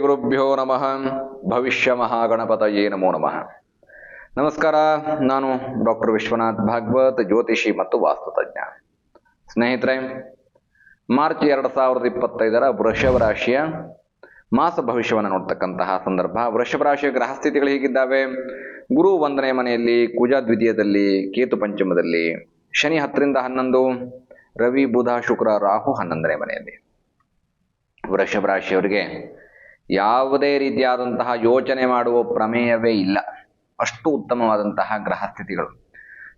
ಗುರುಭ್ಯೋ ನಮಃ. ಭವಿಷ್ಯ ಮಹಾಗಣಪತಯೇ ನಮೋ ನಮಃ. ನಮಸ್ಕಾರ, ನಾನು ಡಾಕ್ಟರ್ ವಿಶ್ವನಾಥ್ ಭಾಗವತ್, ಜ್ಯೋತಿಷಿ ಮತ್ತು ವಾಸ್ತುತಜ್ಞ ಸ್ನೇಹಿತರೆ, ಮಾರ್ಚ್ ಎರಡು ಸಾವಿರದ ಇಪ್ಪತ್ತೈದರ ವೃಷಭ ರಾಶಿಯ ಮಾಸ ಭವಿಷ್ಯವನ್ನು ನೋಡ್ತಕ್ಕಂತಹ ಸಂದರ್ಭ. ವೃಷಭ ರಾಶಿಯ ಗ್ರಹ ಸ್ಥಿತಿಗಳು ಹೀಗಿದ್ದಾವೆ? ಗುರು ಒಂದನೇ ಮನೆಯಲ್ಲಿ, ಕುಜ ದ್ವಿತೀಯದಲ್ಲಿ, ಕೇತು ಪಂಚಮದಲ್ಲಿ, ಶನಿ ಹತ್ತರಿಂದ ಹನ್ನೊಂದು, ರವಿ, ಬುಧ, ಶುಕ್ರ, ರಾಹು ಹನ್ನೊಂದನೇ ಮನೆಯಲ್ಲಿ. ವೃಷಭ ರಾಶಿಯವರಿಗೆ ಯಾವುದೇ ರೀತಿಯಾದಂತಹ ಯೋಚನೆ ಮಾಡುವ ಪ್ರಮೇಯವೇ ಇಲ್ಲ. ಅಷ್ಟು ಉತ್ತಮವಾದಂತಹ ಗ್ರಹ ಸ್ಥಿತಿಗಳು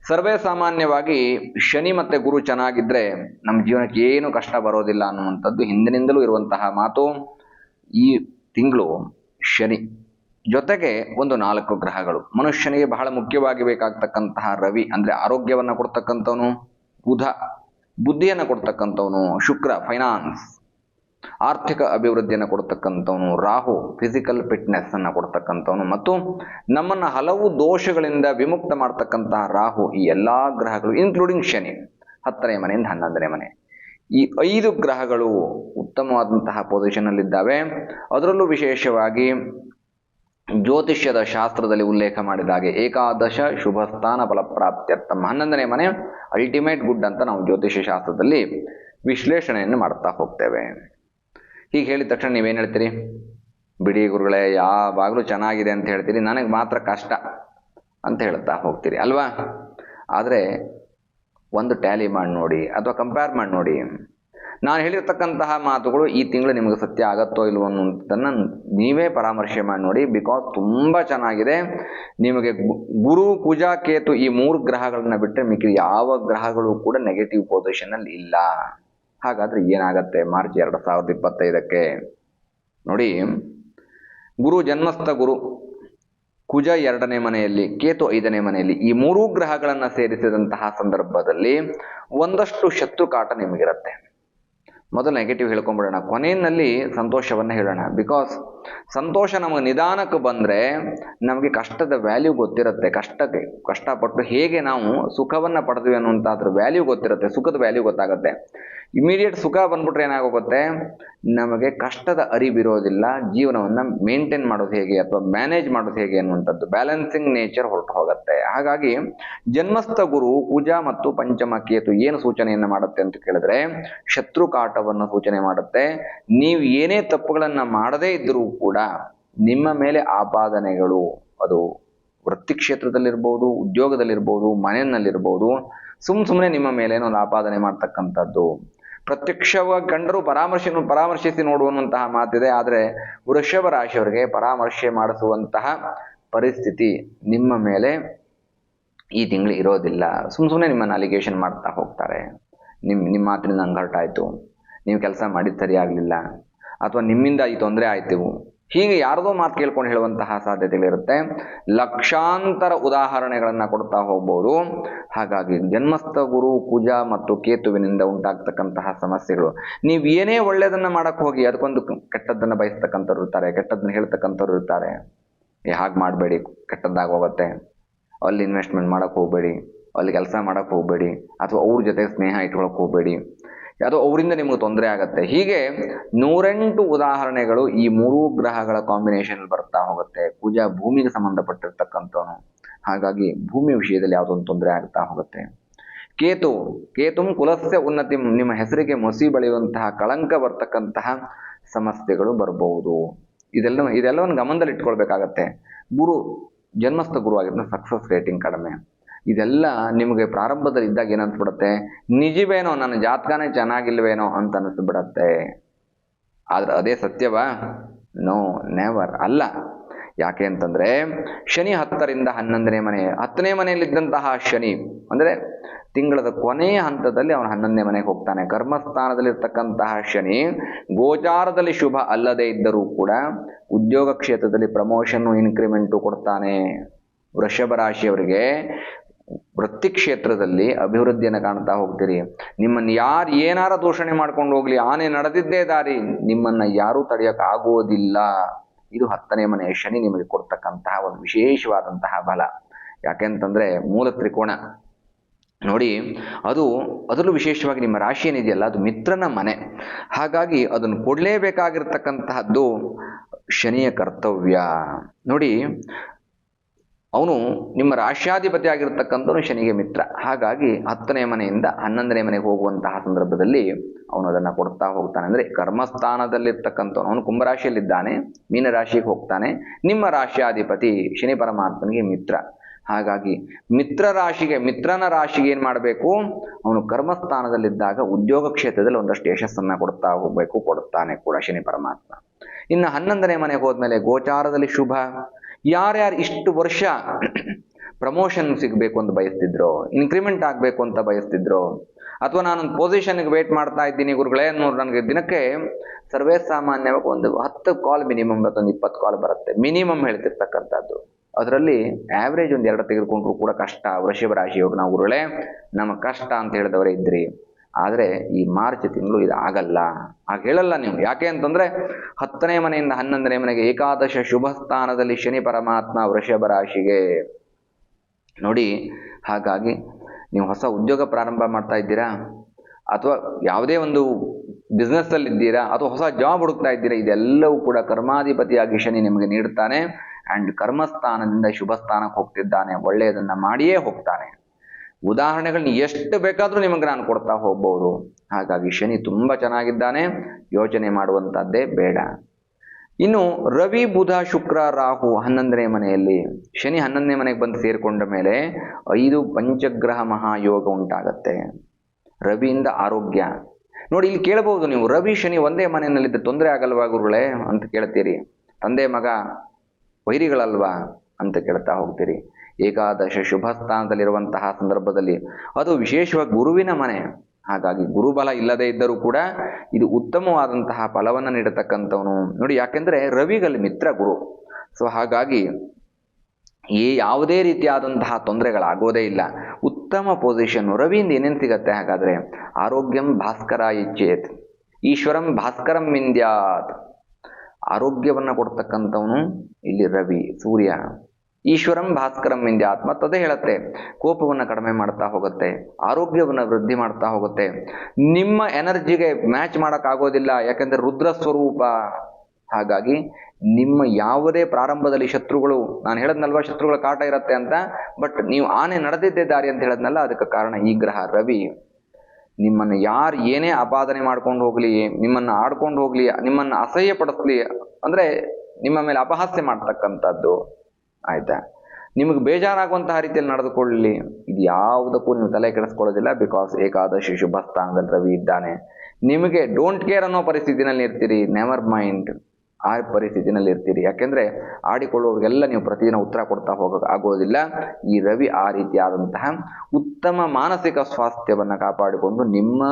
ಸರ್ವೇ ಸಾಮಾನ್ಯವಾಗಿ ಶನಿ ಮತ್ತೆ ಗುರು ಚೆನ್ನಾಗಿದ್ದರೆ ನಮ್ಮ ಜೀವನಕ್ಕೆ ಏನು ಕಷ್ಟ ಬರೋದಿಲ್ಲ ಅನ್ನುವಂಥದ್ದು ಹಿಂದಿನಿಂದಲೂ ಇರುವಂತಹ ಮಾತು. ಈ ತಿಂಗಳು ಶನಿ. ಜೊತೆಗೆ ಒಂದು ನಾಲ್ಕು ಗ್ರಹಗಳು. ಮನುಷ್ಯನಿಗೆ ಬಹಳ ಮುಖ್ಯವಾಗಿ ಬೇಕಾಗ್ತಕ್ಕಂತಹ ರವಿ ಅಂದ್ರೆ ಆರೋಗ್ಯವನ್ನ ಕೊಡ್ತಕ್ಕಂಥವನು, ಬುಧ ಬುದ್ಧಿಯನ್ನು ಕೊಡ್ತಕ್ಕಂಥವನು, ಶುಕ್ರ ಫೈನಾನ್ಸ್ ಆರ್ಥಿಕ ಅಭಿವೃದ್ಧಿಯನ್ನು ಕೊಡ್ತಕ್ಕಂಥವನು ರಾಹು ಫಿಸಿಕಲ್ ಫಿಟ್ನೆಸ್ ಅನ್ನು ಕೊಡ್ತಕ್ಕಂಥವನು. ಮತ್ತು ನಮ್ಮನ್ನ ಹಲವು ದೋಷಗಳಿಂದ ವಿಮುಕ್ತ ಮಾಡ್ತಕ್ಕಂತಹ ರಾಹು ಈ ಎಲ್ಲಾ ಗ್ರಹಗಳು ಇನ್ಕ್ಲೂಡಿಂಗ್ ಶನಿ, ಹತ್ತನೇ ಮನೆಯಿಂದ ಹನ್ನೊಂದನೇ ಮನೆ. ಈ ಐದು ಗ್ರಹಗಳು ಉತ್ತಮವಾದಂತಹ ಪೊಸಿಷನ್ ಅಲ್ಲಿದ್ದಾವೆ ಅದರಲ್ಲೂ ವಿಶೇಷವಾಗಿ ಜ್ಯೋತಿಷ್ಯದ ಶಾಸ್ತ್ರದಲ್ಲಿ ಉಲ್ಲೇಖ ಮಾಡಿದ ಹಾಗೆ ಏಕಾದಶ ಶುಭ ಸ್ಥಾನ ಫಲಪ್ರಾಪ್ತ್ಯರ್ಥಂ ಹನ್ನೊಂದನೇ ಮನೆ ಅಲ್ಟಿಮೇಟ್ ಗುಡ್ ಅಂತ ನಾವು ಜ್ಯೋತಿಷ್ಯ ಶಾಸ್ತ್ರದಲ್ಲಿ ವಿಶ್ಲೇಷಣೆಯನ್ನು ಮಾಡ್ತಾ ಹೋಗ್ತೇವೆ. ಹೀಗೆ ಹೇಳಿದ ತಕ್ಷಣ ನೀವೇನು ಹೇಳ್ತೀರಿ? ಬಿಡಿ ಗುರುಗಳೇ, ಯಾವಾಗಲೂ ಚೆನ್ನಾಗಿದೆ ಅಂತ ಹೇಳ್ತೀರಿ. ನನಗೆ ಮಾತ್ರ ಕಷ್ಟ ಅಂತ ಹೇಳ್ತಾ ಹೋಗ್ತೀರಿ, ಅಲ್ವಾ? ಆದರೆ ಒಂದು ಟ್ಯಾಲಿ ಮಾಡಿ ನೋಡಿ, ಅಥವಾ ಕಂಪೇರ್ ಮಾಡಿ ನೋಡಿ. ನಾನು ಹೇಳಿರ್ತಕ್ಕಂತಹ ಮಾತುಗಳು ಈ ತಿಂಗಳು ನಿಮಗೆ ಸತ್ಯ ಆಗತ್ತೋ ಇಲ್ವೋ ಅನ್ನೋದನ್ನು ನೀವೇ ಪರಾಮರ್ಶೆ ಮಾಡಿ ನೋಡಿ ಬಿಕಾಸ್ ತುಂಬ ಚೆನ್ನಾಗಿದೆ. ನಿಮಗೆ ಗುರು ಪೂಜಾ ಕೇತು ಈ ಮೂರು ಗ್ರಹಗಳನ್ನ ಬಿಟ್ಟರೆ ಮಿಕ್ಕಿ ಯಾವ ಗ್ರಹಗಳು ಕೂಡ ನೆಗೆಟಿವ್ ಪೊಸಿಷನಲ್ಲಿ ಇಲ್ಲ. ಹಾಗಾದ್ರೆ ಏನಾಗತ್ತೆ? ಮಾರ್ಚ್ ಎರಡು ಸಾವಿರದ ಇಪ್ಪತ್ತೈದಕ್ಕೆ. ನೋಡಿ, ಗುರು ಜನ್ಮಸ್ಥ ಗುರು ಕುಜ ಎರಡನೇ ಮನೆಯಲ್ಲಿ, ಕೇತು ಐದನೇ ಮನೆಯಲ್ಲಿ ಈ ಮೂರೂ ಗ್ರಹಗಳನ್ನು ಸೇರಿಸಿದಂತಹ ಸಂದರ್ಭದಲ್ಲಿ ಒಂದಷ್ಟು ಶತ್ರು ಕಾಟ ನಿಮಗಿರುತ್ತೆ. ಮೊದಲು ನೆಗೆಟಿವ್ ಹೇಳ್ಕೊಂಡ್ಬಿಡೋಣ ಕೊನೆಯಲ್ಲಿ ಸಂತೋಷವನ್ನ ಹೇಳೋಣ. ಬಿಕಾಸ್ ಸಂತೋಷ ನಮಗೆ ನಿಧಾನಕ್ಕೆ ಬಂದರೆ ನಮಗೆ ಕಷ್ಟದ ವ್ಯಾಲ್ಯೂ ಗೊತ್ತಿರುತ್ತೆ. ಕಷ್ಟಕ್ಕೆ ಕಷ್ಟಪಟ್ಟು ಹೇಗೆ ನಾವು ಸುಖವನ್ನು ಪಡೆದ್ವಿ ಅನ್ನುವಂಥ ಅದ್ರ ವ್ಯಾಲ್ಯೂ ಗೊತ್ತಿರುತ್ತೆ. ಸುಖದ ವ್ಯಾಲ್ಯೂ ಗೊತ್ತಾಗುತ್ತೆ. ಇಮಿಡಿಯೇಟ್ ಸುಖ ಬಂದ್ಬಿಟ್ರೆ ಏನಾಗೋಗುತ್ತೆ? ನಮಗೆ ಕಷ್ಟದ ಅರಿವಿರೋದಿಲ್ಲ. ಜೀವನವನ್ನು ಮೇಂಟೈನ್ ಮಾಡೋದು ಹೇಗೆ ಅಥವಾ ಮ್ಯಾನೇಜ್ ಮಾಡೋದು ಹೇಗೆ ಅನ್ನುವಂಥದ್ದು ಬ್ಯಾಲೆನ್ಸಿಂಗ್ ನೇಚರ್ ಹೊರಟು ಹೋಗುತ್ತೆ. ಹಾಗಾಗಿ ಜನ್ಮಸ್ಥ ಗುರು ಪೂಜಾ ಮತ್ತು ಪಂಚಮ ಕೇತು ಏನು ಸೂಚನೆಯನ್ನು ಮಾಡುತ್ತೆ ಅಂತ ಕೇಳಿದ್ರೆ ಶತ್ರು ಕಾಟವನ್ನು ಸೂಚನೆ ಮಾಡುತ್ತೆ. ನೀವು ಏನೇ ತಪ್ಪುಗಳನ್ನು ಮಾಡದೇ ಇದ್ರೂ ಕೂಡ ನಿಮ್ಮ ಮೇಲೆ ಆಪಾದನೆಗಳು, ಅದು ವೃತ್ತಿ ಕ್ಷೇತ್ರದಲ್ಲಿರ್ಬೋದು, ಉದ್ಯೋಗದಲ್ಲಿರ್ಬೋದು, ಮನೆಯಲ್ಲಿರ್ಬೋದು, ಸುಮ್ ಸುಮ್ಮನೆ ನಿಮ್ಮ ಮೇಲೆ ಒಂದು ಆಪಾದನೆ ಮಾಡ್ತಕ್ಕಂಥದ್ದು. ಪ್ರತ್ಯಕ್ಷವಾಗಿ ಕಂಡರೂ ಪರಾಮರ್ಶೆ ಪರಾಮರ್ಶಿಸಿ ನೋಡುವಂತಹ ಮಾತಿದೆ, ಆದರೆ ವೃಷಭ ರಾಶಿಯವರಿಗೆ ಪರಾಮರ್ಶೆ ಮಾಡಿಸುವಂತಹ ಪರಿಸ್ಥಿತಿ ನಿಮ್ಮ ಮೇಲೆ ಈ ತಿಂಗಳು ಇರೋದಿಲ್ಲ. ಸುಮ್ ಸುಮ್ಮನೆ ನಿಮ್ಮನ್ನು ಅಲಿಗೇಷನ್ ಮಾಡ್ತಾ ಹೋಗ್ತಾರೆ. ನಿಮ್ಮ ನಿಮ್ಮ ಮಾತಿನಿಂದ ನಂಗೆ ನೀವು ಕೆಲಸ ಮಾಡಿದ್ದು ಸರಿ ಆಗಲಿಲ್ಲ ಅಥವಾ ನಿಮ್ಮಿಂದ ಈ ತೊಂದರೆ ಆಯ್ತು. ಹೀಗೆ ಯಾರದೋ ಮಾತು ಕೇಳ್ಕೊಂಡು ಹೇಳುವಂತಹ ಸಾಧ್ಯತೆಗಳಿರುತ್ತೆ. ಲಕ್ಷಾಂತರ ಉದಾಹರಣೆಗಳನ್ನು ಕೊಡ್ತಾ ಹೋಗ್ಬೋದು. ಹಾಗಾಗಿ ಜನ್ಮಸ್ಥ ಗುರು, ಕುಜ ಮತ್ತು ಕೇತುವಿನಿಂದ ಉಂಟಾಗ್ತಕ್ಕಂತಹ ಸಮಸ್ಯೆಗಳು. ನೀವು ಏನೇ ಒಳ್ಳೆಯದನ್ನು ಮಾಡಕ್ಕೆ ಹೋಗಿ ಅದಕ್ಕೊಂದು ಕೆಟ್ಟದ್ದನ್ನು ಬಯಸ್ತಕ್ಕಂಥವ್ರು ಇರ್ತಾರೆ, ಕೆಟ್ಟದ್ದನ್ನು ಹೇಳ್ತಕ್ಕಂಥವ್ರು ಇರ್ತಾರೆ. ಹಾಗೆ ಮಾಡಬೇಡಿ, ಕೆಟ್ಟದ್ದಾಗಿ ಹೋಗುತ್ತೆ. ಅಲ್ಲಿ ಇನ್ವೆಸ್ಟ್ಮೆಂಟ್ ಮಾಡಕ್ ಹೋಗಬೇಡಿ, ಅಲ್ಲಿ ಕೆಲಸ ಮಾಡಕ್ ಹೋಗಬೇಡಿ, ಅಥವಾ ಅವ್ರ ಜೊತೆ ಸ್ನೇಹ ಇಟ್ಕೊಳಕ್ ಹೋಗಬೇಡಿ. ಅದು ಅವರಿಂದ ನಿಮಗೆ ತೊಂದರೆ ಆಗುತ್ತೆ. ಹೀಗೆ ನೂರೆಂಟು ಉದಾಹರಣೆಗಳು ಈ ಮೂರೂ ಗ್ರಹಗಳ ಕಾಂಬಿನೇಷನ್ ಬರ್ತಾ ಹೋಗುತ್ತೆ. ಪೂಜಾ ಭೂಮಿಗೆ ಸಂಬಂಧಪಟ್ಟಿರ್ತಕ್ಕಂಥವನು. ಹಾಗಾಗಿ ಭೂಮಿ ವಿಷಯದಲ್ಲಿ ಯಾವುದೊಂದು ತೊಂದರೆ ಆಗ್ತಾ ಹೋಗುತ್ತೆ. ಕೇತು, ಕೇತುಂ ಕುಲಸ್ಯ ಉನ್ನತಿ, ನಿಮ್ಮ ಹೆಸರಿಗೆ ಮಸಿ ಬಳಿಯುವಂತಹ ಕಳಂಕ ಬರ್ತಕ್ಕಂತಹ ಸಮಸ್ಯೆಗಳು ಬರಬಹುದು. ಇದೆಲ್ಲ ಇದೆಲ್ಲವನ್ನು ಗಮನದಲ್ಲಿ ಇಟ್ಕೊಳ್ಬೇಕಾಗತ್ತೆ ಗುರು, ಜನ್ಮಸ್ಥ ಗುರು ಆಗಿದ್ರೆ ಸಕ್ಸಸ್ ರೇಟಿಂಗ್ ಕಡಿಮೆ. ಇದೆಲ್ಲ ನಿಮಗೆ ಪ್ರಾರಂಭದಲ್ಲಿ ಇದ್ದಾಗ ಏನನ್ಸ್ಬಿಡುತ್ತೆ ನಿಜವೇನೋ, ನನ್ನ ಜಾತಕನೇ ಚೆನ್ನಾಗಿಲ್ವೇನೋ ಅಂತ ಅನಿಸ್ಬಿಡತ್ತೆ. ಆದ್ರೆ ಅದೇ ಸತ್ಯವಾ? ನೋ ನೆವರ್ ಅಲ್ಲ. ಯಾಕೆ ಅಂತಂದ್ರೆ, ಶನಿ ಹತ್ತರಿಂದ ಹನ್ನೊಂದನೇ ಮನೆ, ಹತ್ತನೇ ಮನೆಯಲ್ಲಿದ್ದಂತಹ ಶನಿ, ಅಂದ್ರೆ ತಿಂಗಳದ ಕೊನೆಯ ಹಂತದಲ್ಲಿ ಅವನು ಹನ್ನೊಂದನೇ ಮನೆಗೆ ಹೋಗ್ತಾನೆ. ಕರ್ಮಸ್ಥಾನದಲ್ಲಿರ್ತಕ್ಕಂತಹ ಶನಿ, ಗೋಚಾರದಲ್ಲಿ ಶುಭ ಅಲ್ಲದೇ ಇದ್ದರೂ ಕೂಡ ಉದ್ಯೋಗ ಕ್ಷೇತ್ರದಲ್ಲಿ ಪ್ರಮೋಷನ್ನು ಇನ್ಕ್ರಿಮೆಂಟು ಕೊಡ್ತಾನೆ. ವೃಷಭ ರಾಶಿಯವರಿಗೆ ವೃತ್ತಿ ಕ್ಷೇತ್ರದಲ್ಲಿ ಅಭಿವೃದ್ಧಿಯನ್ನು ಕಾಣ್ತಾ ಹೋಗ್ತೀರಿ. ನಿಮ್ಮನ್ನ ಯಾರು ಏನಾರ ದೂಷಣೆ ಮಾಡ್ಕೊಂಡು ಹೋಗ್ಲಿ, ಆನೆ ನಡೆದಿದ್ದೇ ದಾರಿ, ನಿಮ್ಮನ್ನ ಯಾರೂ ತಡೆಯಕ್ ಆಗೋದಿಲ್ಲ. ಇದು ಹತ್ತನೇ ಮನೆಯ ಶನಿ ನಿಮಗೆ ಕೊಡ್ತಕ್ಕಂತಹ ಒಂದು ವಿಶೇಷವಾದಂತಹ ಬಲ. ಯಾಕೆಂತಂದ್ರೆ ಮೂಲ ತ್ರಿಕೋಣ ನೋಡಿ, ಅದು ಅದರಲ್ಲೂ ವಿಶೇಷವಾಗಿ ನಿಮ್ಮ ರಾಶಿ ಏನಿದೆಯಲ್ಲ, ಅದು ಮಿತ್ರನ ಮನೆ. ಹಾಗಾಗಿ ಅದನ್ನು ಕೊಡಲೇಬೇಕಾಗಿರ್ತಕ್ಕಂತಹದ್ದು ಶನಿಯ ಕರ್ತವ್ಯ. ನೋಡಿ ಅವನು ನಿಮ್ಮ ರಾಶ್ಯಾಧಿಪತಿ ಆಗಿರ್ತಕ್ಕಂಥವನು ಶನಿಗೆ ಮಿತ್ರ. ಹಾಗಾಗಿ ಹತ್ತನೇ ಮನೆಯಿಂದ ಹನ್ನೊಂದನೇ ಮನೆಗೆ ಹೋಗುವಂತಹ ಸಂದರ್ಭದಲ್ಲಿ ಅವನು ಅದನ್ನು ಕೊಡ್ತಾ ಹೋಗ್ತಾನೆ. ಅಂದರೆ ಕರ್ಮಸ್ಥಾನದಲ್ಲಿರ್ತಕ್ಕಂಥವನು, ಅವನು ಕುಂಭರಾಶಿಯಲ್ಲಿದ್ದಾನೆ, ಮೀನರಾಶಿಗೆ ಹೋಗ್ತಾನೆ. ನಿಮ್ಮ ರಾಶ್ಯಾಧಿಪತಿ ಶನಿ ಪರಮಾತ್ಮನಿಗೆ ಮಿತ್ರ. ಹಾಗಾಗಿ ಮಿತ್ರ ರಾಶಿಗೆ, ಮಿತ್ರನ ರಾಶಿಗೆ ಏನು ಮಾಡಬೇಕು? ಅವನು ಕರ್ಮಸ್ಥಾನದಲ್ಲಿದ್ದಾಗ ಉದ್ಯೋಗ ಕ್ಷೇತ್ರದಲ್ಲಿ ಒಂದಷ್ಟು ಯಶಸ್ಸನ್ನು ಕೊಡ್ತಾ ಹೋಗಬೇಕು ಕೊಡುತ್ತಾನೆ ಕೂಡ ಶನಿ ಪರಮಾತ್ಮ. ಇನ್ನು ಹನ್ನೊಂದನೇ ಮನೆಗೆ ಹೋದ್ಮೇಲೆ ಗೋಚಾರದಲ್ಲಿ ಶುಭ. ಯಾರ್ಯಾರು ಇಷ್ಟು ವರ್ಷ ಪ್ರಮೋಷನ್ ಸಿಗಬೇಕು ಅಂತ ಬಯಸ್ತಿದ್ರು ಇನ್ಕ್ರಿಮೆಂಟ್ ಆಗಬೇಕು ಅಂತ ಬಯಸ್ತಿದ್ರು, ಅಥವಾ ನಾನೊಂದು ಪೊಸಿಷನ್ಗೆ ವೇಟ್ ಮಾಡ್ತಾ ಇದ್ದೀನಿ ಗುರುಗಳೇ ನೋಡಿ ನನಗೆ ದಿನಕ್ಕೆ ಸರ್ವೇ ಸಾಮಾನ್ಯವಾಗಿ ಒಂದು ಹತ್ತು ಕಾಲ್ ಮಿನಿಮಮ್ ಒಂದು ಇಪ್ಪತ್ತು ಕಾಲ್ ಬರುತ್ತೆ. ಮಿನಿಮಮ್ ಹೇಳ್ತಿರ್ತಕ್ಕಂಥದ್ದು. ಅದರಲ್ಲಿ ಆವ್ರೇಜ್ ಒಂದು ಎರಡು ತೆಗೆದುಕೊಂಡ್ರು ಕೂಡ ಕಷ್ಟ. ವೃಷಭ ರಾಶಿಯವರು ನಾವು ಗುರುಗಳೇ ನಮ್ಮ ಕಷ್ಟ ಅಂತ ಹೇಳಿದವರೇ ಇದ್ರಿ. ಆದರೆ ಈ ಮಾರ್ಚ್ ತಿಂಗಳು ಇದು ಆಗಲ್ಲ ಹಾಗೆ ಹೇಳಲ್ಲ ನೀವು. ಯಾಕೆ ಅಂತಂದರೆ ಹತ್ತನೇ ಮನೆಯಿಂದ ಹನ್ನೊಂದನೇ ಮನೆಗೆ ಏಕಾದಶ ಶುಭ ಸ್ಥಾನದಲ್ಲಿ ಶನಿ ಪರಮಾತ್ಮ ವೃಷಭ ರಾಶಿಗೆ. ನೋಡಿ, ಹಾಗಾಗಿ ನೀವು ಹೊಸ ಉದ್ಯೋಗ ಪ್ರಾರಂಭ ಮಾಡ್ತಾ ಇದ್ದೀರಾ? ಅಥವಾ ಯಾವುದೇ ಒಂದು ಬಿಸ್ನೆಸ್ಸಲ್ಲಿದ್ದೀರಾ ಅಥವಾ ಹೊಸ ಜಾಬ್ ಹುಡುಕ್ತಾ ಇದ್ದೀರಾ? ಇದೆಲ್ಲವೂ ಕೂಡ ಕರ್ಮಾಧಿಪತಿಯಾಗಿ ಶನಿ ನಿಮಗೆ ನೀಡುತ್ತಾನೆ. ಆ್ಯಂಡ್ ಕರ್ಮಸ್ಥಾನದಿಂದ ಶುಭ ಸ್ಥಾನಕ್ಕೆ ಹೋಗ್ತಿದ್ದಾನೆ. ಒಳ್ಳೆಯದನ್ನು ಮಾಡಿಯೇ ಹೋಗ್ತಾನೆ. ಉದಾಹರಣೆಗಳನ್ನ ಎಷ್ಟು ಬೇಕಾದರೂ ನಿಮಗೆ ನಾನು ಕೊಡ್ತಾ ಹೋಗ್ಬೋದು. ಹಾಗಾಗಿ ಶನಿ ತುಂಬ ಚೆನ್ನಾಗಿದ್ದಾನೆ. ಯೋಚನೆ ಮಾಡುವಂಥದ್ದೇ ಬೇಡ. ಇನ್ನು ರವಿ, ಬುಧ, ಶುಕ್ರ, ರಾಹು ಹನ್ನೊಂದನೇ ಮನೆಯಲ್ಲಿ, ಶನಿ ಹನ್ನೊಂದನೇ ಮನೆಗೆ ಬಂದು ಸೇರಿಕೊಂಡ ಮೇಲೆ ಐದು ಪಂಚಗ್ರಹ ಮಹಾಯೋಗ ಉಂಟಾಗತ್ತೆ. ರವಿಯಿಂದ ಆರೋಗ್ಯ. ನೋಡಿ, ಇಲ್ಲಿ ಕೇಳಬಹುದು ನೀವು, ರವಿ, ಶನಿ ಒಂದೇ ಮನೆಯಲ್ಲಿದ್ದ ತೊಂದರೆ ಆಗಲ್ವಾ ಗುರುಗಳೇ ಅಂತ ಕೇಳ್ತೀರಿ. ತಂದೆ, ಮಗ, ವೈರಿಗಳಲ್ವಾ ಅಂತ ಕೇಳ್ತಾ ಹೋಗ್ತೀರಿ. ಏಕಾದಶ ಶುಭ ಸ್ಥಾನದಲ್ಲಿರುವಂತಹ ಸಂದರ್ಭದಲ್ಲಿ. ಅದು ವಿಶೇಷವಾಗಿ ಗುರುವಿನ ಮನೆ. ಹಾಗಾಗಿ ಗುರುಬಲ ಇಲ್ಲದೇ ಇದ್ದರೂ ಕೂಡ ಇದು ಉತ್ತಮವಾದಂತಹ ಫಲವನ್ನು ನೀಡತಕ್ಕಂಥವನು. ನೋಡಿ, ಯಾಕೆಂದ್ರೆ ರವಿಗಲ್ಲಿ ಮಿತ್ರ ಗುರು. ಸೊ ಹಾಗಾಗಿ ಈ ಯಾವುದೇ ರೀತಿಯಾದಂತಹ ತೊಂದರೆಗಳಾಗೋದೇ ಇಲ್ಲ. ಉತ್ತಮ ಪೊಸಿಷನ್ ರವಿಯಿಂದ ಏನೇನು ಸಿಗತ್ತೆ? ಹಾಗಾದ್ರೆ ಆರೋಗ್ಯಂ ಭಾಸ್ಕರ ಇಚ್ಛೇತ್ ಈಶ್ವರಂ ಭಾಸ್ಕರಂ ಇಂದ್ಯಾತ್ ಆರೋಗ್ಯವನ್ನು ಕೊಡ್ತಕ್ಕಂಥವನು ಇಲ್ಲಿ ರವಿ, ಸೂರ್ಯ. ಈಶ್ವರಂ ಭಾಸ್ಕರಂ ಇಂದ್ಯ ಆತ್ಮ ತದೇ ಹೇಳುತ್ತೆ. ಕೋಪವನ್ನು ಕಡಿಮೆ ಮಾಡ್ತಾ ಹೋಗುತ್ತೆ, ಆರೋಗ್ಯವನ್ನು ವೃದ್ಧಿ ಮಾಡ್ತಾ ಹೋಗುತ್ತೆ. ನಿಮ್ಮ ಎನರ್ಜಿಗೆ ಮ್ಯಾಚ್ ಮಾಡೋಕ್ಕಾಗೋದಿಲ್ಲ, ಯಾಕಂದ್ರೆ ರುದ್ರ ಸ್ವರೂಪ. ಹಾಗಾಗಿ ನಿಮ್ಮ ಯಾವುದೇ ಪ್ರಾರಂಭದಲ್ಲಿ ಶತ್ರುಗಳು, ನಾನು ಹೇಳದ್ನಲ್ವ ಶತ್ರುಗಳ ಕಾಟ ಇರುತ್ತೆ ಅಂತ ಬಟ್ ನೀವು ಆನೆ ನಡೆದಿದ್ದೇ ದಾರಿ ಅಂತ ಹೇಳದ್ನಲ್ಲ, ಅದಕ್ಕೆ ಕಾರಣ ಈ ಗ್ರಹ ರವಿ. ನಿಮ್ಮನ್ನು ಯಾರು ಏನೇ ಆಪಾದನೆ ಮಾಡ್ಕೊಂಡು ಹೋಗ್ಲಿ, ನಿಮ್ಮನ್ನು ಆಡ್ಕೊಂಡು ಹೋಗ್ಲಿ, ನಿಮ್ಮನ್ನು ಅಸಹ್ಯ ಪಡಿಸ್ಲಿ ಅಂದ್ರೆ ನಿಮ್ಮ ಮೇಲೆ ಅಪಹಾಸ್ಯ ಮಾಡ್ತಕ್ಕಂಥದ್ದು. ಆಯ್ತಾ? ನಿಮಗೆ ಬೇಜಾರಾಗುವಂತಹ ರೀತಿಯಲ್ಲಿ ನಡೆದುಕೊಳ್ಳಲಿ. ಇದು ಯಾವುದಕ್ಕೂ ನೀವು ತಲೆ ಕೆಡಿಸ್ಕೊಳ್ಳೋದಿಲ್ಲ ಬಿಕಾಸ್ ಏಕಾದಶಿ ಶುಭ ಸ್ಥಾನದಲ್ಲಿ ರವಿ ಇದ್ದಾನೆ. ನಿಮಗೆ ಡೋಂಟ್ ಕೇರ್ ಅನ್ನೋ ಪರಿಸ್ಥಿತಿನಲ್ಲಿ ಇರ್ತೀರಿ ನೆವರ್ ಮೈಂಡ್ ಆ ಪರಿಸ್ಥಿತಿನಲ್ಲಿ ಇರ್ತೀರಿ. ಯಾಕೆಂದ್ರೆ ಆಡಿಕೊಳ್ಳುವವರಿಗೆಲ್ಲ ನೀವು ಪ್ರತಿದಿನ ಉತ್ತರ ಕೊಡ್ತಾ ಹೋಗ ಆಗೋದಿಲ್ಲ. ಈ ರವಿ ಆ ರೀತಿಯಾದಂತಹ ಉತ್ತಮ ಮಾನಸಿಕ ಸ್ವಾಸ್ಥ್ಯವನ್ನು ಕಾಪಾಡಿಕೊಂಡು ನಿಮ್ಮ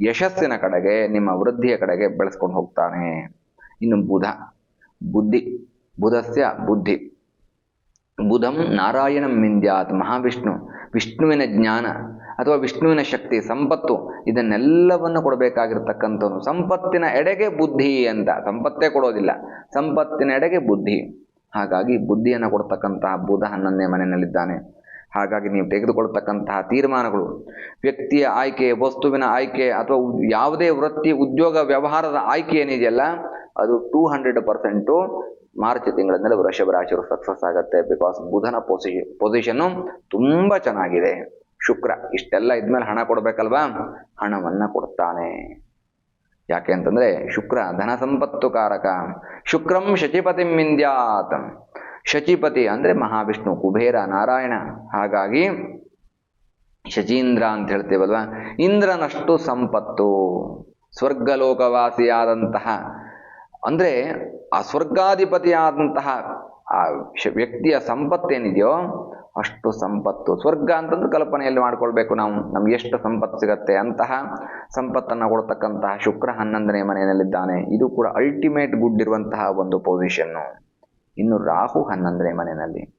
ಯಶಸ್ಸಿನ ಕಡೆಗೆ, ನಿಮ್ಮ ವೃದ್ಧಿಯ ಕಡೆಗೆ ಬೆಳೆಸ್ಕೊಂಡು ಹೋಗ್ತಾನೆ. ಇನ್ನು ಬುಧ, ಬುದ್ಧಿ, ಬುಧಸ್ಯ ಬುದ್ಧಿ. ಬುಧಂ ನಾರಾಯಣಂ ಮಿಂದ್ಯಾತ್ ಮಹಾವಿಷ್ಣು. ವಿಷ್ಣುವಿನ ಜ್ಞಾನ ಅಥವಾ ವಿಷ್ಣುವಿನ ಶಕ್ತಿ, ಸಂಪತ್ತು, ಇದನ್ನೆಲ್ಲವನ್ನು ಕೊಡಬೇಕಾಗಿರ್ತಕ್ಕಂಥವನು ಸಂಪತ್ತಿನ ಎಡೆಗೆ ಬುದ್ಧಿ ಅಂತ. ಸಂಪತ್ತೇ ಕೊಡೋದಿಲ್ಲ. ಸಂಪತ್ತಿನ ಎಡೆಗೆ ಬುದ್ಧಿ. ಹಾಗಾಗಿ ಬುದ್ಧಿಯನ್ನು ಕೊಡ್ತಕ್ಕಂತಹ ಬುಧ ಹನ್ನೊಂದನೇ ಮನೆಯಲ್ಲಿದ್ದಾನೆ. ಹಾಗಾಗಿ ನೀವು ತೆಗೆದುಕೊಳ್ತಕ್ಕಂತಹ ತೀರ್ಮಾನಗಳು, ವ್ಯಕ್ತಿಯ ಆಯ್ಕೆ, ವಸ್ತುವಿನ ಆಯ್ಕೆ ಅಥವಾ ಯಾವುದೇ ವೃತ್ತಿ, ಉದ್ಯೋಗ, ವ್ಯವಹಾರದ ಆಯ್ಕೆ ಏನಿದೆಯಲ್ಲ, ಅದು ಟೂ ಹಂಡ್ರೆಡ್ ಪರ್ಸೆಂಟು ಮಾರ್ಚ್ ತಿಂಗಳಿಂದಲೇ ವೃಷಭ ರಾಶಿಯವರು ಸಕ್ಸಸ್ ಆಗುತ್ತೆ ಬಿಕಾಸ್ ಬುಧನ ಪೊಸಿ ಪೊಸಿಷನ್ನು ತುಂಬಾ ಚೆನ್ನಾಗಿದೆ. ಶುಕ್ರ, ಇಷ್ಟೆಲ್ಲ ಇದ್ಮೇಲೆ ಹಣ ಕೊಡಬೇಕಲ್ವಾ? ಹಣವನ್ನ ಕೊಡ್ತಾನೆ. ಯಾಕೆ ಅಂತಂದ್ರೆ ಶುಕ್ರ ಧನ ಸಂಪತ್ತು ಕಾರಕ. ಶುಕ್ರಂ ಶಚಿಪತಿ ಮಿಂದ್ಯಾತ್ ಶಚಿಪತಿ ಅಂದ್ರೆ ಮಹಾವಿಷ್ಣು, ಕುಬೇರ, ನಾರಾಯಣ. ಹಾಗಾಗಿ ಶಚೀಂದ್ರ ಅಂತ ಹೇಳ್ತೇವಲ್ವಾ? ಇಂದ್ರನಷ್ಟು ಸಂಪತ್ತು. ಸ್ವರ್ಗಲೋಕವಾಸಿಯಾದಂತಹ. ಅಂದ್ರೆ ಆ ಸ್ವರ್ಗಾಧಿಪತಿಯಾದಂತಹ ಆ ವ್ಯಕ್ತಿಯ ಸಂಪತ್ತೇನಿದೆಯೋ ಅಷ್ಟು ಸಂಪತ್ತು. ಸ್ವರ್ಗ ಅಂತಂದ್ರೆ ಕಲ್ಪನೆಯಲ್ಲಿ ಮಾಡ್ಕೊಳ್ಬೇಕು ನಾವು. ನಮ್ಗೆ ಎಷ್ಟು ಸಂಪತ್ತು ಸಿಗತ್ತೆ ಅಂತಹ ಸಂಪತ್ತನ್ನು ಕೊಡ್ತಕ್ಕಂತಹ ಶುಕ್ರ ಹನ್ನೊಂದನೇ ಮನೆಯಲ್ಲಿದ್ದಾನೆ. ಇದು ಕೂಡ ಅಲ್ಟಿಮೇಟ್ ಗುಡ್ ಇರುವಂತಹ ಒಂದು ಪೊಸಿಷನ್ನು ಇನ್ನು ರಾಹು ಹನ್ನೊಂದನೇ ಮನೆಯಲ್ಲಿ.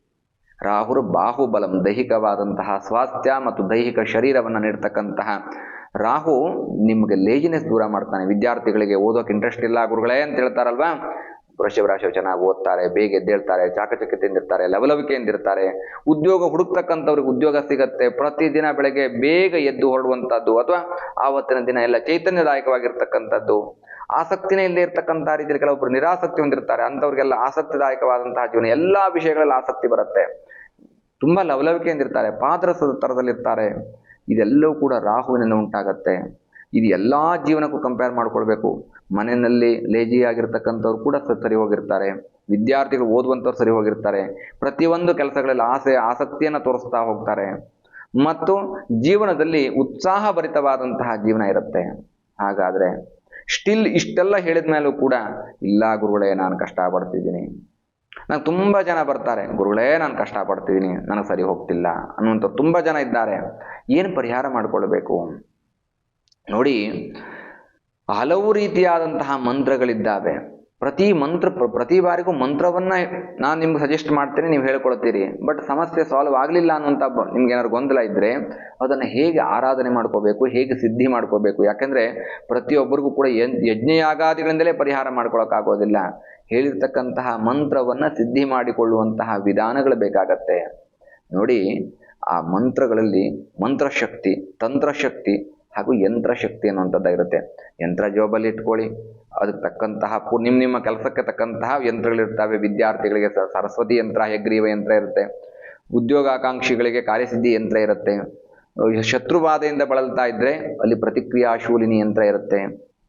ರಾಹುರು ಬಾಹುಬಲಂ, ದೈಹಿಕವಾದಂತಹ ಸ್ವಾಸ್ಥ್ಯ ಮತ್ತು ದೈಹಿಕ ಶರೀರವನ್ನು ನೀಡ್ತಕ್ಕಂತಹ ರಾಹು ನಿಮಗೆ ಲೇಜಿನೆಸ್ ದೂರ ಮಾಡ್ತಾನೆ. ವಿದ್ಯಾರ್ಥಿಗಳಿಗೆ ಓದೋಕೆ ಇಂಟ್ರೆಸ್ಟ್ ಇಲ್ಲ ಗುರುಗಳೇ ಅಂತ ಹೇಳ್ತಾರಲ್ವಾ? ವೃಷಭ ರಾಶಿಯವರು ಚೆನ್ನಾಗಿ ಓದ್ತಾರೆ, ಬೇಗ ಎದ್ದೇಳ್ತಾರೆ ಚಾಕಚಕ್ಯತೆಯಿಂದಿರ್ತಾರೆ ಲವಲವಿಕೆಯಿಂದಿರ್ತಾರೆ ಉದ್ಯೋಗ ಹುಡುಕ್ತಕ್ಕಂಥವ್ರಿಗೆ ಉದ್ಯೋಗ ಸಿಗತ್ತೆ. ಪ್ರತಿದಿನ ಬೆಳಗ್ಗೆ ಬೇಗ ಎದ್ದು ಹೊರಡುವಂಥದ್ದು ಅಥವಾ ಆವತ್ತಿನ ದಿನ ಎಲ್ಲ ಚೈತನ್ಯದಾಯಕವಾಗಿರ್ತಕ್ಕಂಥದ್ದು. ಆಸಕ್ತಿನೇ ಇಲ್ಲದೆ ಇರ್ತಕ್ಕಂಥ ರೀತಿಯಲ್ಲಿ ಕೆಲವೊಬ್ಬರು ನಿರಾಸಕ್ತಿ ಹೊಂದಿರ್ತಾರೆ. ಅಂಥವ್ರಿಗೆಲ್ಲ ಆಸಕ್ತಿದಾಯಕವಾದಂತಹ ಜೀವನ, ಎಲ್ಲಾ ವಿಷಯಗಳಲ್ಲಿ ಆಸಕ್ತಿ ಬರುತ್ತೆ. ತುಂಬಾ ಲವಲವಿಕೆಯಿಂದಿರ್ತಾರೆ ಪಾದರಸದ ತರದಲ್ಲಿರ್ತಾರೆ. ಇದೆಲ್ಲವೂ ಕೂಡ ರಾಹುವಿನಿಂದ ಉಂಟಾಗತ್ತೆ. ಇದು ಎಲ್ಲ ಜೀವನಕ್ಕೂ ಕಂಪೇರ್ ಮಾಡ್ಕೊಳ್ಬೇಕು. ಮನೆಯಲ್ಲಿ ಲೇಜಿ ಆಗಿರ್ತಕ್ಕಂಥವ್ರು ಕೂಡ ಸರಿ ಹೋಗಿರ್ತಾರೆ. ವಿದ್ಯಾರ್ಥಿಗಳು ಓದುವಂಥವ್ರು ಸರಿ ಹೋಗಿರ್ತಾರೆ. ಪ್ರತಿಯೊಂದು ಕೆಲಸಗಳಲ್ಲಿ ಆಸೆ, ಆಸಕ್ತಿಯನ್ನು ತೋರಿಸ್ತಾ ಹೋಗ್ತಾರೆ. ಮತ್ತು ಜೀವನದಲ್ಲಿ ಉತ್ಸಾಹ ಭರಿತವಾದಂತಹ ಜೀವನ ಇರುತ್ತೆ. ಹಾಗಾದ್ರೆ ಸ್ಟಿಲ್ ಇಷ್ಟೆಲ್ಲ ಹೇಳಿದ ಮೇಲೂ ಕೂಡ, ಇಲ್ಲ ಗುರುಗಳೇ, ನಾನು ಕಷ್ಟ ಪಡ್ತಿದ್ದೀನಿ ನಂಗೆ ತುಂಬ ಜನ ಬರ್ತಾರೆ, ಗುರುಗಳೇ, ನಾನು ಕಷ್ಟಪಡ್ತಿದ್ದೀನಿ, ನನಗೆ ಸರಿ ಹೋಗ್ತಿಲ್ಲ ಅನ್ನುವಂಥ ತುಂಬ ಜನ ಇದ್ದಾರೆ. ಏನು ಪರಿಹಾರ ಮಾಡಿಕೊಳ್ಬೇಕು? ನೋಡಿ, ಹಲವು ರೀತಿಯಾದಂತಹ ಮಂತ್ರಗಳಿದ್ದಾವೆ. ಪ್ರತಿ ಮಂತ್ರ, ಪ್ರ- ಪ್ರತಿ ಬಾರಿಗೂ ಮಂತ್ರವನ್ನ ನಾನು ನಿಮ್ಗೆ ಸಜೆಸ್ಟ್ ಮಾಡ್ತೇನೆ, ನೀವು ಹೇಳ್ಕೊಳ್ತೀರಿ. ಬಟ್ ಸಮಸ್ಯೆ ಸಾಲ್ವ್ ಆಗಲಿಲ್ಲ ಅನ್ನುವಂಥ ನಿಮ್ಗೆ ಏನಾದ್ರು ಗೊಂದಲ ಇದ್ರೆ, ಅದನ್ನ ಹೇಗೆ ಆರಾಧನೆ ಮಾಡ್ಕೋಬೇಕು, ಹೇಗೆ ಸಿದ್ಧಿ ಮಾಡ್ಕೋಬೇಕು? ಯಾಕಂದ್ರೆ, ಪ್ರತಿಯೊಬ್ಬರಿಗೂ ಕೂಡ ಯಜ್ಞ ಯಜ್ಞಯಾಗಾದಿಗಳಿಂದಲೇ ಪರಿಹಾರ ಮಾಡ್ಕೊಳಕ್ಕಾಗೋದಿಲ್ಲ. ಹೇಳಿರ್ತಕ್ಕಂತಹ ಮಂತ್ರವನ್ನ ಸಿದ್ಧಿ ಮಾಡಿಕೊಳ್ಳುವಂತಹ ವಿಧಾನಗಳು ಬೇಕಾಗತ್ತೆ. ನೋಡಿ, ಆ ಮಂತ್ರಗಳಲ್ಲಿ ಮಂತ್ರಶಕ್ತಿ, ತಂತ್ರಶಕ್ತಿ ಹಾಗೂ ಯಂತ್ರ ಶಕ್ತಿ ಅನ್ನುವಂಥದ್ದಾಗಿರುತ್ತೆ ಯಂತ್ರ ಜೋಬಲ್ಲಿ ಇಟ್ಕೊಳ್ಳಿ. ಅದಕ್ಕೆ ತಕ್ಕಂತಹ ನಿಮ್ಮ ನಿಮ್ಮ ಕೆಲಸಕ್ಕೆ ತಕ್ಕಂತಹ ಯಂತ್ರಗಳಿರ್ತವೆ ವಿದ್ಯಾರ್ಥಿಗಳಿಗೆ ಸರಸ್ವತಿ ಯಂತ್ರ ಹೆಗ್ರೀವ ಯಂತ್ರ ಇರುತ್ತೆ. ಉದ್ಯೋಗಾಕಾಂಕ್ಷಿಗಳಿಗೆ ಕಾರ್ಯಸಿದ್ಧಿ ಯಂತ್ರ ಇರುತ್ತೆ. ಶತ್ರುವಾದೆಯಿಂದ ಬಳಲ್ತಾ ಇದ್ರೆ ಅಲ್ಲಿ ಪ್ರತಿಕ್ರಿಯಾಶೂಲಿನಿ ಯಂತ್ರ ಇರುತ್ತೆ.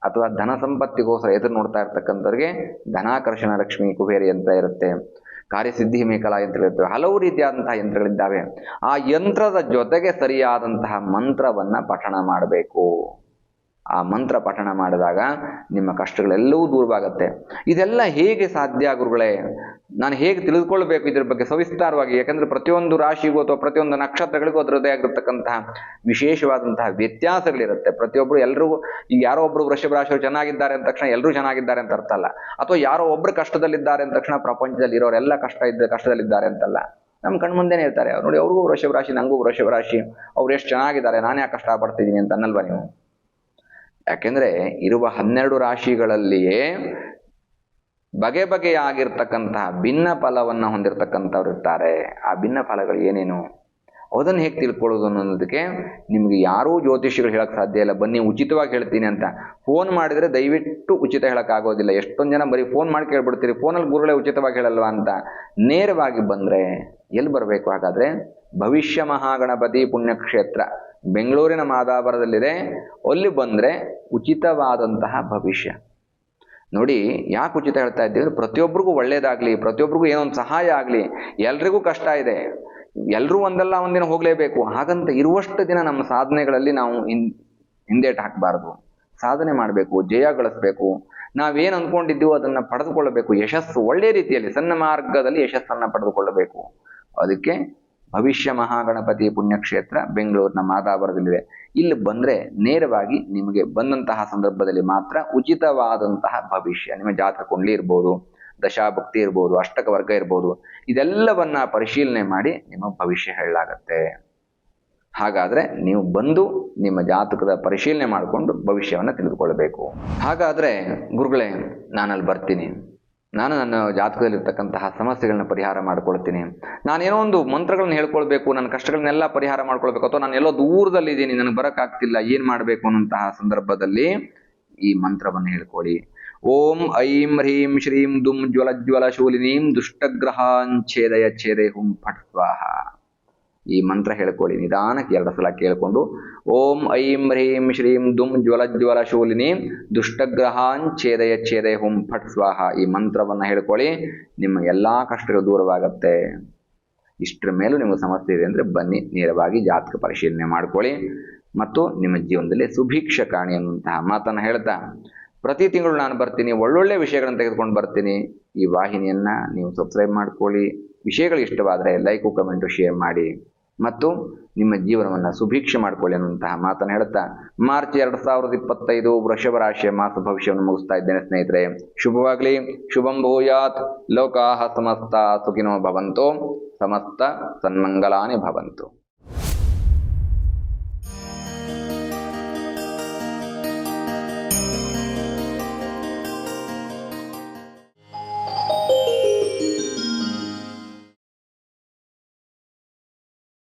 ಅಥವಾ ಧನ ಸಂಪತ್ತಿಗೋಸ್ಕರ ಎದುರು ನೋಡ್ತಾ ಇರ್ತಕ್ಕಂಥವ್ರಿಗೆ ಧನಾಕರ್ಷಣ ಲಕ್ಷ್ಮಿ ಕುಬೇರ ಯಂತ್ರ ಇರುತ್ತೆ. ಕಾರ್ಯಸಿದ್ಧಿ ಮೇಕಲಾ ಯಂತ್ರಗಳಿರ್ತವೆ ಹಲವು ರೀತಿಯಾದಂತಹ ಯಂತ್ರಗಳಿದ್ದಾವೆ. ಆ ಯಂತ್ರದ ಜೊತೆಗೆ ಸರಿಯಾದಂತಹ ಮಂತ್ರವನ್ನ ಪಠಣ ಮಾಡಬೇಕು. ಆ ಮಂತ್ರ ಪಠಣ ಮಾಡಿದಾಗ ನಿಮ್ಮ ಕಷ್ಟಗಳೆಲ್ಲವೂ ದೂರವಾಗತ್ತೆ. ಇದೆಲ್ಲ ಹೇಗೆ ಸಾಧ್ಯ ಗುರುಗಳೇ? ನಾನು ಹೇಗೆ ತಿಳಿದುಕೊಳ್ಬೇಕು ಇದ್ರ ಬಗ್ಗೆ ಸವಿಸ್ತಾರವಾಗಿ? ಯಾಕಂದ್ರೆ ಪ್ರತಿಯೊಂದು ರಾಶಿಗೂ ಅಥವಾ ಪ್ರತಿಯೊಂದು ನಕ್ಷತ್ರಗಳಿಗೂ ಅದರದ್ದೇ ಆಗಿರ್ತಕ್ಕಂತಹ ವಿಶೇಷವಾದಂತಹ ವ್ಯತ್ಯಾಸಗಳಿರುತ್ತೆ. ಪ್ರತಿಯೊಬ್ಬರು ಎಲ್ಲರೂ ಈಗ ಯಾರೋ ಒಬ್ರು ವೃಷಭ ರಾಶಿಯವರು ಚೆನ್ನಾಗಿದ್ದಾರೆ ಅಂದ ತಕ್ಷಣ ಎಲ್ಲರೂ ಚೆನ್ನಾಗಿದ್ದಾರೆ ಅಂತ ಅರ್ಥ ಅಲ್ಲ. ಅಥವಾ ಯಾರೋ ಒಬ್ರು ಕಷ್ಟದಲ್ಲಿದ್ದಾರೆ ಅಂದ ತಕ್ಷಣ ಪ್ರಪಂಚದಲ್ಲಿ ಇರೋರೆಲ್ಲ ಕಷ್ಟ ಇದ್ದ, ಕಷ್ಟದಲ್ಲಿದ್ದಾರೆ ಅಂತಲ್ಲ ನಮ್ಮ ಕಣ್ಮುಂದೆನೇ ಇರ್ತಾರೆ. ಅವ್ರು ನೋಡಿ, ಅವ್ರಿಗೂ ವೃಷಭ ರಾಶಿ, ನಂಗೂ ವೃಷಭ ರಾಶಿ. ಅವ್ರು ಎಷ್ಟು ಚೆನ್ನಾಗಿದ್ದಾರೆ, ನಾನು ಯಾಕೆ ಕಷ್ಟಪಡ್ತಿದ್ದೀನಿ ಅಂತ ಅನ್ನಲ್ವಾ ನೀವು? ಯಾಕೆಂದ್ರೆ ಇರುವ ಹನ್ನೆರಡು ರಾಶಿಗಳಲ್ಲಿಯೇ ಬಗೆ ಬಗೆಯಾಗಿರ್ತಕ್ಕಂತಹ ಭಿನ್ನ ಫಲವನ್ನು ಹೊಂದಿರತಕ್ಕಂಥವ್ರು ಇರ್ತಾರೆ. ಆ ಭಿನ್ನ ಫಲಗಳು ಏನೇನು? ಅದನ್ನು ಹೇಗೆ ತಿಳ್ಕೊಳ್ಳೋದು ಅನ್ನೋದಕ್ಕೆ ನಿಮಗೆ ಯಾರೂ ಜ್ಯೋತಿಷಿಗಳು ಹೇಳಕ್ಕೆ ಸಾಧ್ಯ ಇಲ್ಲ. ಬನ್ನಿ, ಉಚಿತವಾಗಿ ಹೇಳ್ತೀನಿ ಅಂತ. ಫೋನ್ ಮಾಡಿದರೆ ದಯವಿಟ್ಟು ಉಚಿತ ಹೇಳೋಕ್ಕಾಗೋದಿಲ್ಲ ಎಷ್ಟೊಂದು ಜನ ಬರೀ ಫೋನ್ ಮಾಡಿ ಕೇಳ್ಬಿಡ್ತೀರಿ. ಫೋನಲ್ಲಿ ಗುರುಗಳೇ ಉಚಿತವಾಗಿ ಹೇಳಲ್ವಾ ಅಂತ. ನೇರವಾಗಿ ಬಂದರೆ ಎಲ್ಲಿ ಬರಬೇಕು? ಹಾಗಾದರೆ ಭವಿಷ್ಯ ಮಹಾಗಣಪತಿ ಪುಣ್ಯಕ್ಷೇತ್ರ. ಬೆಂಗಳೂರಿನ ಮಾದಾಬರದಲ್ಲಿದೆ. ಅಲ್ಲಿ ಬಂದರೆ ಉಚಿತವಾದಂತಹ ಭವಿಷ್ಯ. ನೋಡಿ, ಯಾಕೆ ಉಚಿತ ಹೇಳ್ತಾ ಇದ್ದೀವಿ ಪ್ರತಿಯೊಬ್ಬರಿಗೂ ಒಳ್ಳೇದಾಗಲಿ ಪ್ರತಿಯೊಬ್ಬರಿಗೂ ಏನೋ ಒಂದು ಸಹಾಯ ಆಗಲಿ, ಎಲ್ರಿಗೂ ಕಷ್ಟ ಇದೆ. ಎಲ್ಲರೂ ಒಂದಲ್ಲ, ಒಂದಿನ ಹೋಗಲೇಬೇಕು. ಹಾಗಂತ ಇರುವಷ್ಟು ದಿನ ನಮ್ಮ ಸಾಧನೆಗಳಲ್ಲಿ ನಾವು ಹಿಂದ್ ಹಿಂದೇಟ್ ಹಾಕಬಾರ್ದು. ಸಾಧನೆ ಮಾಡಬೇಕು, ಜಯ ಗಳಿಸ್ಬೇಕು. ನಾವೇನು ಅಂದ್ಕೊಂಡಿದ್ದೀವೋ ಅದನ್ನು ಪಡೆದುಕೊಳ್ಳಬೇಕು. ಯಶಸ್ಸು ಒಳ್ಳೆ ರೀತಿಯಲ್ಲಿ, ಸಣ್ಣ ಮಾರ್ಗದಲ್ಲಿ ಯಶಸ್ಸನ್ನು ಪಡೆದುಕೊಳ್ಳಬೇಕು. ಅದಕ್ಕೆ ಭವಿಷ್ಯ ಮಹಾಗಣಪತಿ ಪುಣ್ಯಕ್ಷೇತ್ರ ಬೆಂಗಳೂರಿನ ಮಾದಾಪುರದಲ್ಲಿದೆ ಇಲ್ಲಿ ಬಂದರೆ ನೇರವಾಗಿ ನಿಮಗೆ ಬಂದಂತಹ ಸಂದರ್ಭದಲ್ಲಿ ಮಾತ್ರ ಉಚಿತವಾದಂತಹ ಭವಿಷ್ಯ. ನಿಮ್ಮ ಜಾತಕ ಕುಂಡ್ಲಿ ಇರ್ಬೋದು, ದಶಾಭಕ್ತಿ ಇರ್ಬೋದು ಅಷ್ಟಕ ವರ್ಗ ಇರ್ಬೋದು, ಇದೆಲ್ಲವನ್ನ ಪರಿಶೀಲನೆ ಮಾಡಿ ನಿಮ್ಮ ಭವಿಷ್ಯ ಹೇಳಲಾಗತ್ತೆ. ಹಾಗಾದ್ರೆ ನೀವು ಬಂದು ನಿಮ್ಮ ಜಾತಕದ ಪರಿಶೀಲನೆ ಮಾಡಿಕೊಂಡು ಭವಿಷ್ಯವನ್ನು ತಿಳಿದುಕೊಳ್ಬೇಕು ಹಾಗಾದ್ರೆ ಗುರುಗಳೇ, ನಾನಲ್ಲಿ ಬರ್ತೀನಿ. ನಾನು ನನ್ನ ಜಾತಕದಲ್ಲಿರ್ತಕ್ಕಂತಹ ಸಮಸ್ಯೆಗಳನ್ನ ಪರಿಹಾರ ಮಾಡ್ಕೊಳ್ತೀನಿ. ನಾನೇನೋ ಒಂದು ಮಂತ್ರಗಳನ್ನ ಹೇಳ್ಕೊಳ್ಬೇಕು, ನನ್ನ ಕಷ್ಟಗಳನ್ನೆಲ್ಲ ಪರಿಹಾರ ಮಾಡ್ಕೊಳ್ಬೇಕು, ಅಥವಾ ನಾನು ಎಲ್ಲೋ ದೂರದಲ್ಲಿದ್ದೀನಿ, ನನಗೆ ಬರೋಕ್ಕಾಗ್ತಿಲ್ಲ, ಏನು ಮಾಡಬೇಕು ಅನ್ನೋಂತಹ ಸಂದರ್ಭದಲ್ಲಿ ಈ ಮಂತ್ರವನ್ನು ಹೇಳ್ಕೊಳ್ಳಿ. ಓಂ ಐಂ ಹ್ರೀಂ ಶ್ರೀಂ ದುಂ ಜ್ವಲ ಜ್ವಲ ಶೂಲಿನೀಂ ದುಷ್ಟಗ್ರಹಾಂಛೇದಯ ಛೇದೆ ಹುಂ ಫಟ್ ಸ್ವಾಹ. ಈ ಮಂತ್ರ ಹೇಳ್ಕೊಳ್ಳಿ. ನಿಧಾನಕ್ಕೆ ಎರಡು ಸಲ ಕೇಳಿಕೊಂಡು, ಓಂ ಐಂ ಹ್ರೀಂ ಶ್ರೀಂ ದುಂ ಜ್ವಲ ಜ್ವಲ ಶೂಲಿನಿ ದುಷ್ಟಗ್ರಹಾನ್ ಛೇದಯ ಛೇದಯ ಹುಂ ಫಟ್ ಸ್ವಾಹ. ಈ ಮಂತ್ರವನ್ನು ಹೇಳ್ಕೊಳ್ಳಿ, ನಿಮ್ಮ ಎಲ್ಲ ಕಷ್ಟಗಳು ದೂರವಾಗತ್ತೆ. ಇಷ್ಟರ ಮೇಲೂ ನಿಮಗೆ ಸಮಸ್ಯೆ ಇದೆ ಅಂದರೆ ಬನ್ನಿ, ನೇರವಾಗಿ ಜಾತಕ ಪರಿಶೀಲನೆ ಮಾಡ್ಕೊಳ್ಳಿ. ಮತ್ತು ನಿಮ್ಮ ಜೀವನದಲ್ಲಿ ಸುಭಿಕ್ಷ ಕಾಣಿ ಅನ್ನುವಂತಹ ಮಾತನ್ನು ಹೇಳ್ತಾ, ಪ್ರತಿ ತಿಂಗಳು ನಾನು ಬರ್ತೀನಿ, ಒಳ್ಳೊಳ್ಳೆ ವಿಷಯಗಳನ್ನು ತೆಗೆದುಕೊಂಡು ಬರ್ತೀನಿ. ಈ ವಾಹಿನಿಯನ್ನು ನೀವು ಸಬ್ಸ್ಕ್ರೈಬ್ ಮಾಡ್ಕೊಳ್ಳಿ. ವಿಷಯಗಳು ಇಷ್ಟವಾದರೆ ಲೈಕು ಕಮೆಂಟು ಶೇರ್ ಮಾಡಿ. ಮತ್ತು ನಿಮ್ಮ ಜೀವನವನ್ನು ಸುಭೀಕ್ಷೆ ಮಾಡಿಕೊಳ್ಳಿ ಅನ್ನುವಂತಹ ಮಾತನ್ನು ಹೇಳುತ್ತಾ ಮಾರ್ಚ್ ಎರಡು ಸಾವಿರದ ಇಪ್ಪತ್ತೈದು ವೃಷಭ ರಾಶಿಯ ಮಾಸ ಭವಿಷ್ಯವನ್ನು ಮುಗಿಸ್ತಾ ಇದ್ದೇನೆ ಸ್ನೇಹಿತರೆ. ಶುಭವಾಗಲಿ. ಶುಭಂ ಭೂಯಾತ್. ಲೋಕಾಹ ಸಮಸ್ತ ಸುಖಿನೋ ಭವಂತು. ಸಮಸ್ತ ಸನ್ಮಂಗಲಾನಿ ಭವಂತು.